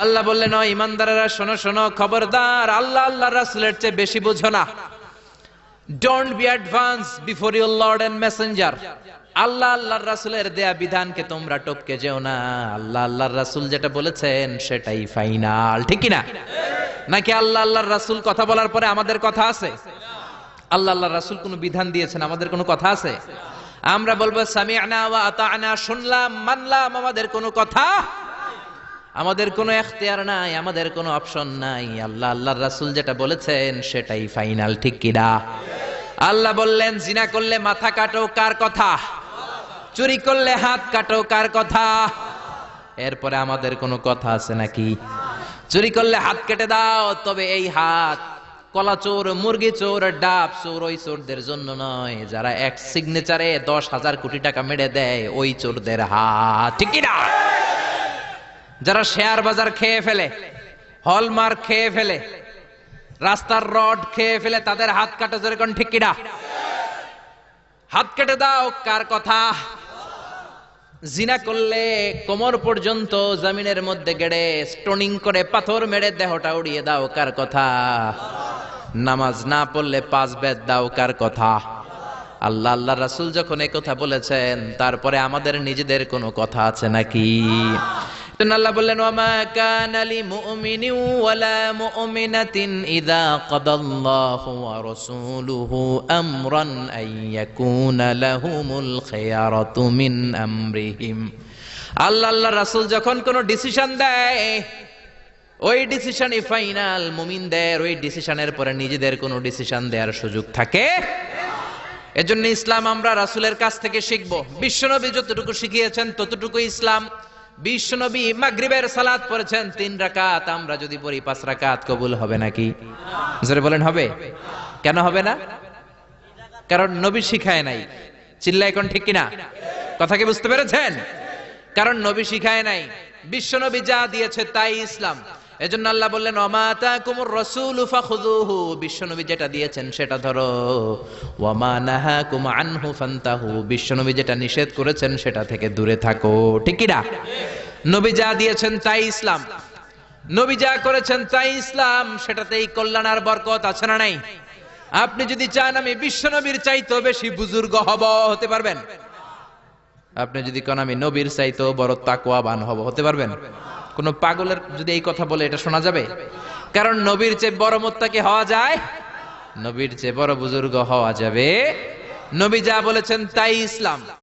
আল্লাহ বললেন, "ও ইমানদারেরা, শোনো শোনো, খবরদার, আল্লাহ আল্লাহ রাসূলের চেয়ে বেশি বুঝো না। Don't be advance before your lord and messenger Allah, আল্লাহর রাসূলের দেয়া বিধানকে তোমরা টপকে যেও না। আল্লাহ, আল্লাহর রাসূল যেটা বলেছেন, সেটাই ফাইনাল। ঠিক না নাকি আল্লাহ, আল্লাহর রাসূল কথা বলার পরে আমাদের কথা আছে? আল্লাহ, আল্লাহর রাসূল কোনো বিধান দিয়েছেন, আমাদের কোনো কথা আছে? আমরা বলব, সামিআনা ওয়া আতা'না শুনলাম, মানলাম, আমাদের কোনো কথা আমাদের কোনো এখতিয়ার নাই, আমাদের কোনো অপশন নাই। আল্লাহ, আল্লাহর রাসূল যেটা বলেছেন, সেটাই ফাইনাল ঠিক কিনা আল্লাহ বললেন, জিনা করলে মাথা কাটো, কার কথা? চুরি করলে হাত কাটো, কার কথা? এরপরে আমাদের কোনো কথা আছে নাকি? চুরি করলে হাত কেটে দাও, তবে এই হাত কলা চোর, মুরগি চোর, ডাব চোর, ওই চোরদের জন্য নয়। যারা এক সিগনেচারে দশ হাজার কোটি টাকা মেরে দেয়, ওই চোরদের হাত, ঠিক কিনা যারা শেয়ার বাজার খেয়ে ফেলে, হলমার্ক খেয়ে ফেলে, রাস্তার রড খেয়ে ফেলে, তাদের হাত কাটা যেরকম ঠিক কিনা? হাত কেটে দাও, কার কথা? জিনা করলে কোমর পর্যন্ত জমিনের মধ্যে গেড়ে স্টোনিং করে পাথর মেরে দেহটা উড়িয়ে দাও, কার কথা? নামাজ না পড়লে পাঁচ বেদ দাও, কার কথা? আল্লাহ আল্লাহ রাসূল যখন কথা বলেছেন, তারপরে আমাদের নিজেদের কোনো কথা আছে নাকি? ওয়ামা আমরান যখন কোনো ডিসিশন দেয়, ওই ডিসিশনই ফাইনাল মুমিনদের ওই ডিসিশনের পরে নিজেদের কোনো ডিসিশন দেওয়ার সুযোগ থাকে? এজন্য ইসলাম আমরা রাসূলের কাছ থেকে শিখব। বিশ্বনবী যতটুকু শিখিয়েছেন ততটুকু ইসলাম। বিশ্বনবী মাগরিবের সালাত পড়েছেন তিন রাকাত, আমরা যদি পড়ি পাঁচ রাকাত, কবুল হবে নাকি? জোরে বলেন, হবে। কেন হবে না? কারণ নবী শিখায় নাই। চিল্লা এখন ঠিক কিনা? কথা কি বুঝতে পেরেছেন? কারণ নবী শিখায় নাই। বিশ্বনবী যা দিয়েছে তাই ইসলাম। এজন্য আল্লাহ বললেন অমাতা কুমুর রসুল বিশ্বনবী যেটা দিয়েছেন সেটা ধরো। ওয়ামা নাহাকুম আনহু ফান্তাহু। বিশ্বনবী যেটা নিষেধ করেছেন সেটা থেকে দূরে থাকো। ঠিক না নবী যা দিয়েছেন তাই ইসলাম। নবী যা করেছেন তাই ইসলাম। সেটাতেই কল্যাণ আর বরকত আছে না নাই? আপনি যদি চান আমি বিশ্বনবীর চাইতো বেশি বুজুর্গ হব, হতে পারবেন? আপনি যদি কোন আমি নবীর চাইতো বড় তাকওয়াবান হব, হতে পারবেন? কোন পাগলের যদি এই কথা বলে, এটা শোনা যাবে? কারণ নবীর চেয়ে বড় মোত্তাকে হওয়া যায়, নবীর চেয়ে বড় বুজুর্গ হওয়া যাবে। নবী যা বলেছেন তাই ইসলাম।